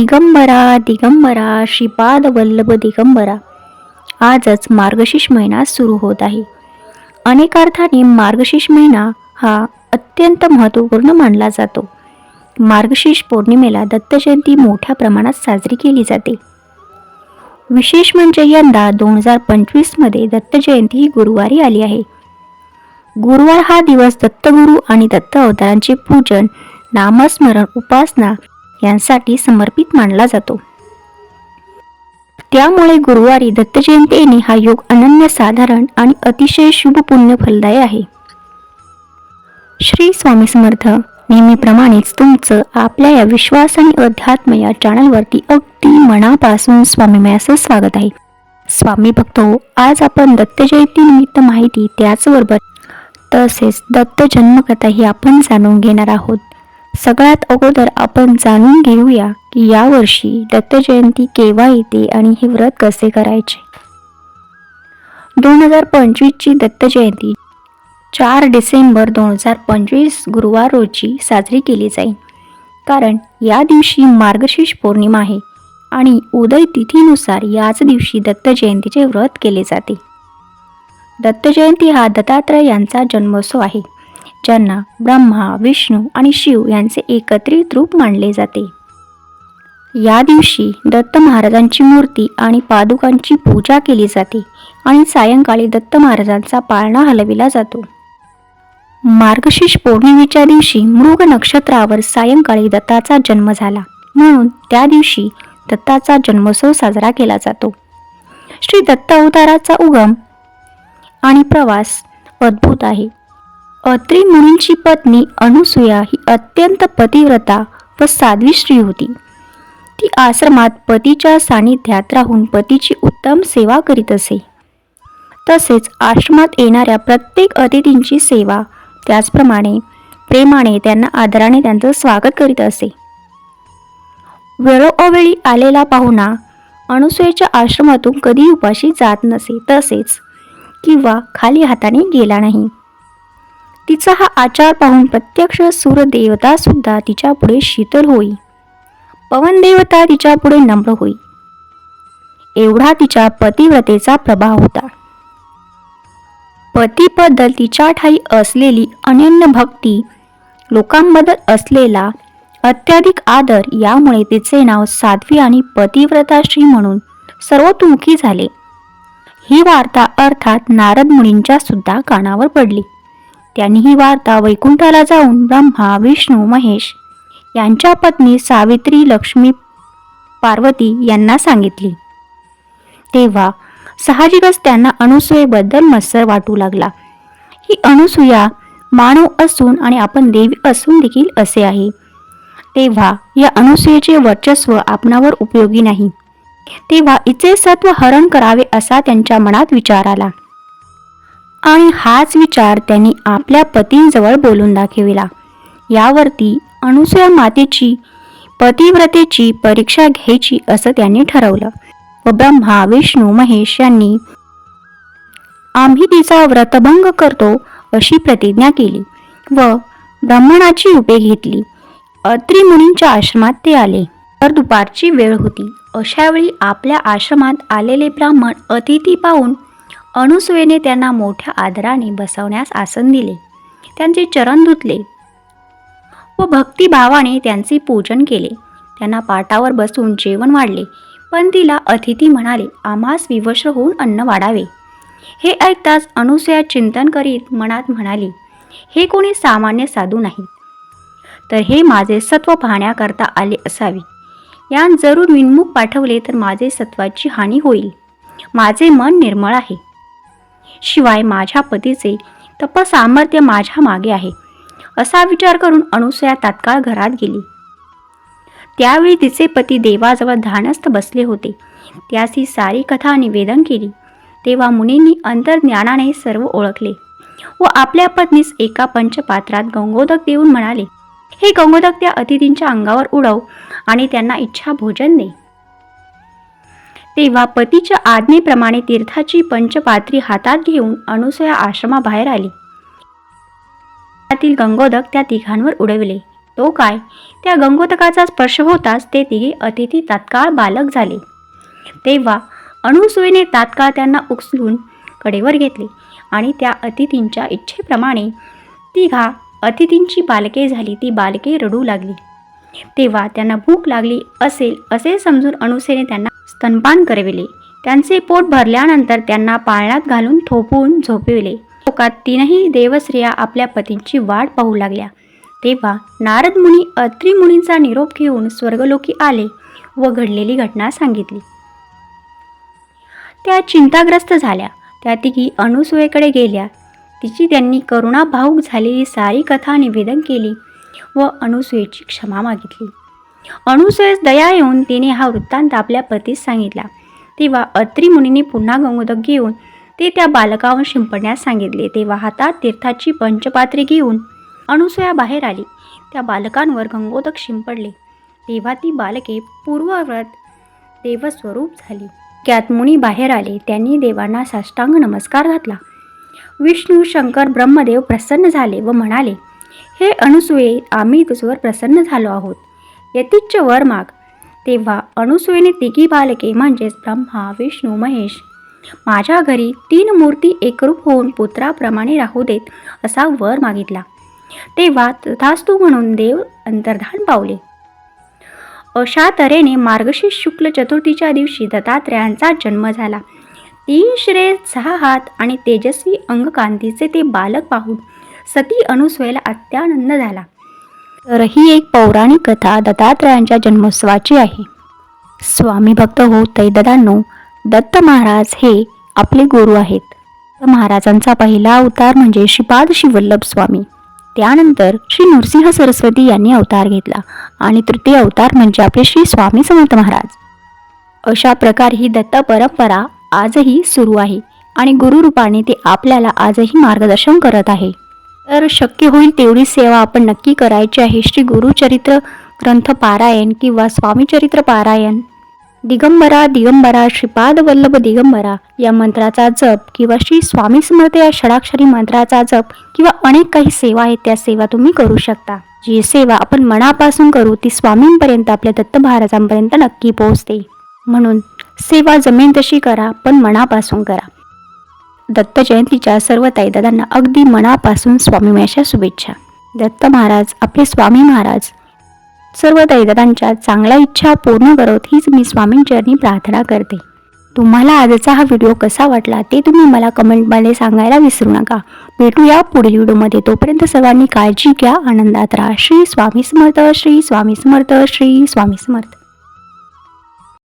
दिगंबरा दिगंबरा श्रीपाद वल्लभ दिगंबरा. आजच मार्गशीर्ष महिना सुरू होत आहे. अनेक अर्थाने मार्गशीर्ष महिना हा अत्यंत महत्त्वपूर्ण मानला जातो. मार्गशीर्ष पौर्णिमेला दत्तजयंती मोठ्या प्रमाणात साजरी केली जाते. विशेष म्हणजे यंदा दोन हजार पंचवीसमध्ये दत्तजयंती ही गुरुवारी आली आहे. गुरुवार हा दिवस दत्तगुरू आणि दत्त अवतारांचे पूजन नामस्मरण उपासना यांसाठी समर्पित मानला जातो. त्यामुळे गुरुवारी दत्तजयंती येणे हा योग अनन्यसाधारण आणि अतिशय शुभ पुण्य फलदायी आहे. श्री स्वामी समर्थ नेहमीप्रमाणेच तुमचं आपल्या या विश्वास आणि अध्यात्म या चॅनलवरती अगदी मनापासून स्वामीमयाचं स्वागत आहे. स्वामी भक्तो आज आपण दत्तजयंती निमित्त माहिती त्याचबरोबर तसेच दत्त जन्मकथा ही आपण जाणून घेणार आहोत. सगळ्यात अगोदर आपण जाणून घेऊया की यावर्षी दत्तजयंती केव्हा येते आणि हे व्रत कसे करायचे. दोन हजार पंचवीसची दत्तजयंती चार डिसेंबर दोन हजार पंचवीस गुरुवार रोजी साजरी केली जाईल. कारण या दिवशी मार्गशीर्ष पौर्णिमा आहे आणि उदय तिथीनुसार याच दिवशी दत्त जयंतीचे व्रत केले जाते. दत्त जयंती हा दत्तात्रय यांचा जन्मोत्सव आहे. ज्यांना ब्रह्मा विष्णू आणि शिव यांचे एकत्रित रूप मानले जाते. या दिवशी दत्त महाराजांची मूर्ती आणि पादुकांची पूजा केली जाते आणि सायंकाळी दत्त महाराजांचा पाळणा हलविला जातो. मार्गशीर्ष पौर्णिमेच्या दिवशी मृग नक्षत्रावर सायंकाळी दत्ताचा जन्म झाला. म्हणून त्या दिवशी दत्ताचा जन्मोत्सव साजरा केला जातो. श्री दत्त अवताराचा उगम आणि प्रवास अद्भुत आहे. अत्री मुनींची पत्नी अनुसूया ही अत्यंत पतिव्रता व साध्वी स्त्री होती. ती आश्रमात पतीच्या सानिध्यात राहून पतीची उत्तम सेवा करीत असे. तसेच आश्रमात येणाऱ्या प्रत्येक अतिथींची सेवा त्याचप्रमाणे प्रेमाने त्यांना आदराने त्यांचं स्वागत करीत असे. वेळोवेळी आलेला पाहुणा अनुसूयेच्या आश्रमातून कधी उपाशी जात नसे तसेच किंवा खाली हाताने गेला नाही. तिचा हा आचार पाहून प्रत्यक्ष सूरदेवता सुद्धा तिच्या पुढे शीतल होई. पवन देवता तिच्या पुढे नम्र होई. एवढा तिच्या पतिव्रतेचा प्रभाव होता. पतीबद्दल तिच्या ठाई असलेली अनन्य भक्ती लोकांबद्दल असलेला अत्याधिक आदर यामुळे तिचे नाव साध्वी आणि पतिव्रता श्री म्हणून सर्वतोमुखी झाले. ही वार्ता अर्थात नारद मुनींच्या सुद्धा कानावर पडली. त्यांनी ही वार्ता वैकुंठाला जाऊन ब्रह्मा विष्णू महेश यांच्या पत्नी सावित्री लक्ष्मी पार्वती यांना सांगितली. तेव्हा साहजिकच त्यांना अनुसूयेबद्दल मत्सर वाटू लागला. ही अनुसूया मानव असून आणि आपण देवी असून देखील असे आहे. तेव्हा या अनुसूयेचे वर्चस्व आपणावर उपयोगी नाही. तेव्हा इचे सत्व हरण करावे असा त्यांच्या मनात विचार आला. आणि हाच विचार त्यांनी आपल्या पतींजवळ बोलून दाखविला. यावरती अनुसूया मातेची पतिव्रतेची परीक्षा घ्यायची असं त्यांनी ठरवलं व ब्रह्मा विष्णू महेश यांनी आम्ही तिचा व्रतभंग करतो अशी प्रतिज्ञा केली व ब्राह्मणाची रूपे घेतली. अत्री मुनींच्या आश्रमात ते आले. तर दुपारची वेळ होती. अशावेळी आपल्या आश्रमात आलेले ब्राह्मण अतिथी पाहून अनुसुयेने त्यांना मोठ्या आदराने बसवण्यास आसन दिले. त्यांचे चरण धुतले व भक्तिभावाने त्यांचे पूजन केले. त्यांना पाटावर बसून जेवण वाढले. पण तिला अतिथी म्हणाले आम्हास विवश होऊन अन्न वाढावे. हे ऐकताच अनुसया चिंतन करीत मनात म्हणाली हे कोणी सामान्य साधू नाही. तर हे माझे सत्व पाहण्याकरता आले असावे. यान जरूर विनमुख पाठवले तर माझे सत्वाची हानी होईल. माझे मन निर्मळ आहे. शिवाय माझ्या पतीचे तपसामर्थ्य माझ्या मागे आहे असा विचार करून अनुसया तात्काळ घरात गेली. त्यावेळी तिचे पती देवाजवळ ध्यानस्थ बसले होते. त्यास ही सारी कथा निवेदन केली. तेव्हा मुनींनी अंतर्ज्ञानाने सर्व ओळखले व आपल्या पत्नीस एका पंचपात्रात गंगोदक देऊन म्हणाले हे गंगोदक त्या अतिथींच्या अंगावर उडव आणि त्यांना इच्छा भोजन दे. तेव्हा पतीच्या आज्ञेप्रमाणे तीर्थाची पंचपात्री हातात घेऊन अनुसया आश्रमाबाहेर आली. त्यातील गंगोदक त्या तिघांवर उडविले. तो काय? त्या गंगोदकाचा स्पर्श होताच ते तिघे अतिथी तात्काळ बालक झाले. तेव्हा अणुसुईने तात्काळ त्यांना उचलून कडेवर घेतले आणि त्या अतिथींच्या इच्छेप्रमाणे तिघा अतिथींची बालके झाली. ती बालके रडू लागली. तेव्हा त्यांना भूक लागली असेल असे समजून अणुसेने त्यांना स्तनपान करविले. त्यांचे पोट भरल्यानंतर त्यांना पाळण्यात घालून थोपवून झोपविले. लोकात तीनही देवस्त्रिया आपल्या पतींची वाट पाहू लागल्या. तेव्हा नारद मुनी अत्री मुनींचा निरोप घेऊन स्वर्गलोकी आले व घडलेली घटना सांगितली. त्या चिंताग्रस्त झाल्या. त्या तिघी अनुसूयेकडे गेल्या. तिची त्यांनी करुणा झालेली सारी कथा निवेदन केली व अणुसुयेची क्षमा मागितली. अणुसुयेस दया येऊन तिने हा वृत्तांत आपल्या पतीस सांगितला. तेव्हा अत्री मुनीने पुन्हा गंगोदक घेऊन ते त्या बालकावर शिंपडण्यास सांगितले. तेव्हा हातात तीर्थाची पंचपात्रे घेऊन अणुसुया बाहेर आली. त्या बालकांवर गंगोदक शिंपडले. तेव्हा ती बालके पूर्वव्रत देवस्वरूप झाली. त्यात मुनी बाहेर आले. त्यांनी देवांना साष्टांग नमस्कार घातला. विष्णू शंकर ब्रह्मदेव प्रसन्न झाले व म्हणाले हे अणुसुये आम्ही तुझवर प्रसन्न झालो आहोत. यतिच्छ वर माग. तेव्हा अणुसुयेने तिघी बालके म्हणजेच ब्रह्मा विष्णू महेश. माझ्या घरी तीन मूर्ती एकरूप होऊन पुत्राप्रमाणे राहू देत असा वर मागितला. तेव्हा तथास्तू म्हणून देव अंतर्धान पावले. अशा तऱ्हेने मार्गशीर्ष शुक्ल चतुर्थीच्या दिवशी दत्तात्रयांचा जन्म झाला. तीन श्रेय सहा हात आणि तेजस्वी अंगकांतीचे ते बालक पाहून सती अनुसुयेला अत्यानंद झाला. तर ही एक पौराणिक कथा दत्तात्रयांच्या जन्मोत्सवाची आहे. स्वामी भक्त हो तैददांनो दत्त महाराज हे आपले गुरु आहेत. दत्त महाराजांचा पहिला अवतार म्हणजे श्रीपाद शिवल्लभ स्वामी. त्यानंतर श्री नृसिंह सरस्वती यांनी अवतार घेतला आणि तृतीय अवतार म्हणजे आपले श्री स्वामी समर्थ महाराज. अशा प्रकारे ही दत्त परंपरा आजही सुरू आहे आणि गुरुरूपाने ते आपल्याला आजही मार्गदर्शन करत आहे. तर शक्य होईल तेवढी सेवा आपण नक्की करायची आहे. श्री गुरुचरित्र ग्रंथ पारायण किंवा स्वामीचरित्र पारायण. दिगंबरा दिगंबरा श्रीपाद वल्लभ दिगंबरा या मंत्राचा जप किंवा श्री स्वामी समर्थ या षडाक्षरी मंत्राचा जप किंवा अनेक काही सेवा आहेत त्या सेवा तुम्ही करू शकता. जी सेवा आपण मनापासून करू ती स्वामींपर्यंत आपल्या दत्त महाराजांपर्यंत नक्की पोहोचते. म्हणून सेवा जमेन तशी करा पण मनापासून करा. दत्त जयंतीच्या सर्व ताईदादांना अगदी मनापासून स्वामीमयाच्या शुभेच्छा. दत्त महाराज आपले स्वामी महाराज. सर्व ताईदादांच्या चांगल्या इच्छा पूर्ण करत हीच मी स्वामींचरणी प्रार्थना करते. तुम्हाला आजचा हा व्हिडिओ कसा वाटला ते तुम्ही मला कमेंटमध्ये सांगायला विसरू नका. भेटूया पुढील व्हिडिओमध्ये तोपर्यंत सर्वांनी काळजी घ्या आनंदात राहा. श्री स्वामी समर्थ श्री स्वामी समर्थ श्री स्वामी समर्थ.